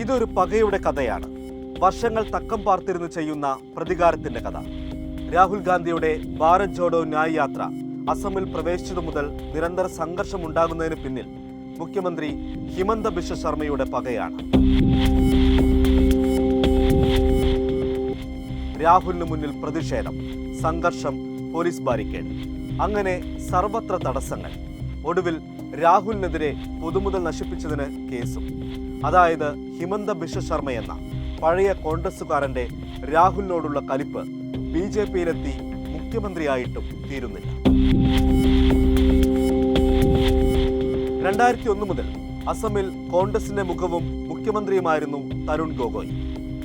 ഇതൊരു പകയുടെ കഥയാണ്. വർഷങ്ങൾ തക്കം പാർത്തിരുന്ന് ചെയ്യുന്ന പ്രതികാരത്തിന്റെ കഥ. രാഹുൽ ഗാന്ധിയുടെ ഭാരത് ജോഡോ ന്യായ് യാത്ര അസമിൽ പ്രവേശിച്ചതു മുതൽ നിരന്തര സംഘർഷം ഉണ്ടാകുന്നതിന് പിന്നിൽ മുഖ്യമന്ത്രി ഹിമന്ത ബിശ്വ ശർമ്മയുടെ പകയാണ്. രാഹുലിന് മുന്നിൽ പ്രതിഷേധം സംഘർഷം പോലീസ് ബാരിക്കേഡ്. അങ്ങനെ സർവത്ര തടസ്സങ്ങൾ. ഒടുവിൽ രാഹുലിനെതിരെ പൊതുമുതൽ നശിപ്പിച്ചതിന് കേസും. അതായത് ഹിമന്ത ബിശ്വ ശർമ്മ എന്ന പഴയ കോൺഗ്രസുകാരന്റെ രാഹുലിനോടുള്ള കലിപ്പ് ബി ജെ പിയിലെത്തി മുഖ്യമന്ത്രിയായിട്ടും തീരുന്നില്ല. രണ്ടായിരത്തി ഒന്ന് മുതൽ അസമിൽ കോൺഗ്രസിന്റെ മുഖവും മുഖ്യമന്ത്രിയുമായിരുന്നു തരുൺ ഗൊഗോയ്.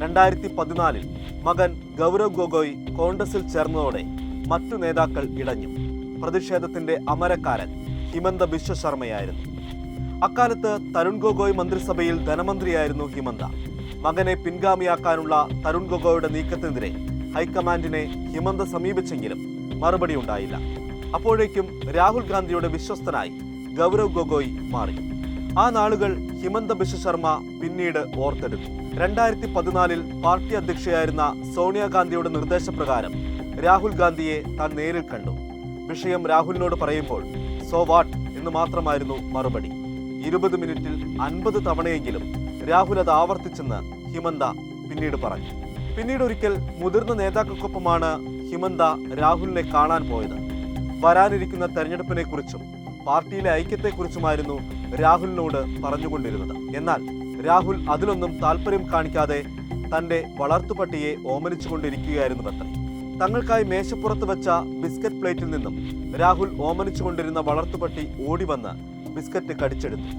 രണ്ടായിരത്തി പതിനാലിൽ മകൻ ഗൗരവ് ഗൊഗോയ് കോൺഗ്രസിൽ ചേർന്നതോടെ മറ്റു നേതാക്കൾ ഇടഞ്ഞു. പ്രതിഷേധത്തിന്റെ അമരക്കാരൻ ഹിമന്ത ബിശ്വ ശർമ്മയായിരുന്നു. അക്കാലത്ത് തരുൺ ഗൊഗോയ് മന്ത്രിസഭയിൽ ധനമന്ത്രിയായിരുന്നു ഹിമന്ത. മകനെ പിൻഗാമിയാക്കാനുള്ള തരുൺ ഗൊഗോയുടെ നീക്കത്തിനെതിരെ ഹൈക്കമാൻഡിനെ ഹിമന്ത സമീപിച്ചെങ്കിലും മറുപടി ഉണ്ടായില്ല. അപ്പോഴേക്കും രാഹുൽ ഗാന്ധിയുടെ വിശ്വസ്തനായി ഗൗരവ് ഗൊഗോയ് മാറി. ആ നാളുകൾ ഹിമന്ത ബിശ്വ ശർമ്മ പിന്നീട് ഓർത്തെടുത്തു രണ്ടായിരത്തി പതിനാലിൽ പാർട്ടി അധ്യക്ഷയായിരുന്ന സോണിയാഗാന്ധിയുടെ നിർദ്ദേശപ്രകാരം രാഹുൽ ഗാന്ധിയെ താൻ നേരിൽ കണ്ടു. വിഷയം രാഹുലിനോട് പറയുമ്പോൾ സോ വാട്ട് എന്ന് മാത്രമായിരുന്നു മറുപടി. ഇരുപത് മിനിറ്റിൽ അൻപത് തവണയെങ്കിലും രാഹുൽ അത് ആവർത്തിച്ചെന്ന് ഹിമന്ത പിന്നീട് പറഞ്ഞു. പിന്നീട് ഒരിക്കൽ മുതിർന്ന നേതാക്കൾക്കൊപ്പമാണ് ഹിമന്ത രാഹുലിനെ കാണാൻ പോയത്. വരാനിരിക്കുന്ന തെരഞ്ഞെടുപ്പിനെ കുറിച്ചും പാർട്ടിയിലെ ഐക്യത്തെക്കുറിച്ചുമായിരുന്നു രാഹുലിനോട് പറഞ്ഞുകൊണ്ടിരുന്നത്. എന്നാൽ രാഹുൽ അതിലൊന്നും താല്പര്യം കാണിക്കാതെ തന്റെ വളർത്തുപട്ടിയെ ഓമനിച്ചുകൊണ്ടിരിക്കുകയായിരുന്നു അത്രേ തങ്ങൾക്കായി മേശപ്പുറത്ത് വെച്ച ബിസ്ക്കറ്റ് പ്ലേറ്റിൽ നിന്നും രാഹുൽ ഓമനിച്ചുകൊണ്ടിരുന്ന വളർത്തുപട്ടി ഓടി വന്ന് ബിസ്ക്കറ്റ് കടിച്ചെടുത്തു.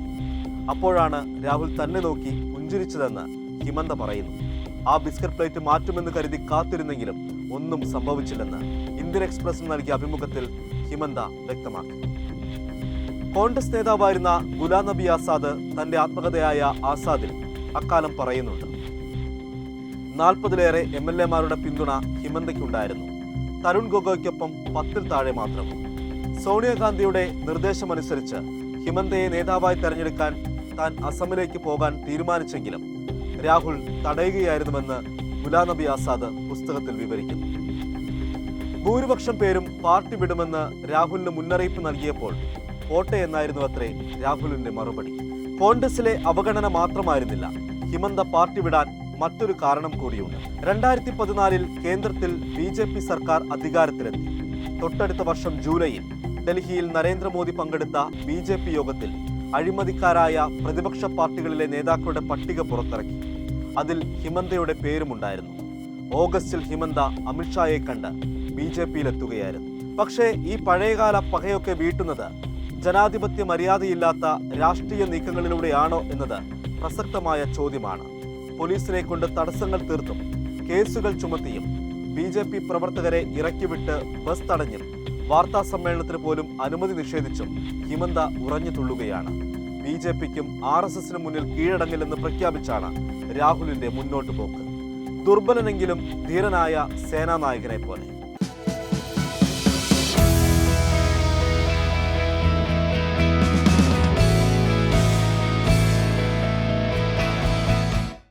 അപ്പോഴാണ് രാഹുൽ തന്നെ നോക്കി പുഞ്ചിരിച്ചതെന്ന് ഹിമന്ത പറയുന്നു. ആ ബിസ്ക്കറ്റ് പ്ലേറ്റ് മാറ്റുമെന്ന് കരുതി കാത്തിരുന്നെങ്കിലും ഒന്നും സംഭവിച്ചില്ലെന്ന് ഇന്ത്യൻ എക്സ്പ്രസ് നൽകിയ അഭിമുഖത്തിൽ ഹിമന്ത വ്യക്തമാക്കി. കോൺഗ്രസ് നേതാവായിരുന്ന ഗുലാം നബി ആസാദ് തന്റെ ആത്മകഥയായ ആസാദിൽ അക്കാലം പറയുന്നുണ്ട്. നാൽപ്പതിലേറെ എം എൽ എമാരുടെ പിന്തുണ ഹിമന്തയ്ക്കുണ്ടായിരുന്നു. തരുൺ ഗൊഗോയ്ക്കൊപ്പം പത്തിൽ താഴെ മാത്രം. സോണിയാഗാന്ധിയുടെ നിർദ്ദേശമനുസരിച്ച് ഹിമന്തയെ നേതാവായി തെരഞ്ഞെടുക്കാൻ താൻ അസമിലേക്ക് പോകാൻ തീരുമാനിച്ചെങ്കിലും രാഹുൽ തടയുകയായിരുന്നുവെന്ന് ഗുലാം നബി ആസാദ് പുസ്തകത്തിൽ വിവരിക്കുന്നു. ഭൂരിപക്ഷം പേരും പാർട്ടി വിടുമെന്ന് രാഹുലിന് മുന്നറിയിപ്പ് നൽകിയപ്പോൾ പോട്ടെ എന്നായിരുന്നു അത്രേ രാഹുലിന്റെ മറുപടി. കോൺഗ്രസിലെ അവഗണന മാത്രമായിരുന്നില്ല. ഹിമന്ത പാർട്ടി വിടാൻ മറ്റൊരു കാരണം കൂടിയുണ്ട്. രണ്ടായിരത്തി പതിനാലിൽ കേന്ദ്രത്തിൽ ബി ജെ പി സർക്കാർ അധികാരത്തിലെത്തി. തൊട്ടടുത്ത വർഷം ജൂലൈയിൽ ഡൽഹിയിൽ നരേന്ദ്രമോദി പങ്കെടുത്ത ബി ജെ പി യോഗത്തിൽ അഴിമതിക്കാരായ പ്രതിപക്ഷ പാർട്ടികളിലെ നേതാക്കളുടെ പട്ടിക പുറത്തിറക്കി. അതിൽ ഹിമന്തയുടെ പേരുമുണ്ടായിരുന്നു. ഓഗസ്റ്റിൽ ഹിമന്ത അമിത്ഷായെ കണ്ട് ബി ജെ പിയിലെത്തുകയായിരുന്നു. പക്ഷേ ഈ പഴയകാല പകയൊക്കെ വീട്ടുന്നത് ജനാധിപത്യ മര്യാദയില്ലാത്ത രാഷ്ട്രീയ നീക്കങ്ങളിലൂടെയാണോ എന്നത് പ്രസക്തമായ ചോദ്യമാണ്. പോലീസിനെ കൊണ്ട് തടസ്സങ്ങൾ തീർത്തും. കേസുകൾ ചുമത്തിയും ബി ജെ പി പ്രവർത്തകരെ ഇറക്കിവിട്ട് ബസ് തടഞ്ഞും വാർത്താ സമ്മേളനത്തിന് പോലും അനുമതി നിഷേധിച്ചും ഹിമന്ത ഉറഞ്ഞു തുള്ളുകയാണ്. ബി ജെ പിക്കും ആർ എസ് എസിനും മുന്നിൽ കീഴടങ്ങില്ലെന്ന് പ്രഖ്യാപിച്ചാണ് രാഹുലിന്റെ മുന്നോട്ടു പോക്ക് ദുർബലനെങ്കിലും ധീരനായ സേനാനായകനെ പോലെ.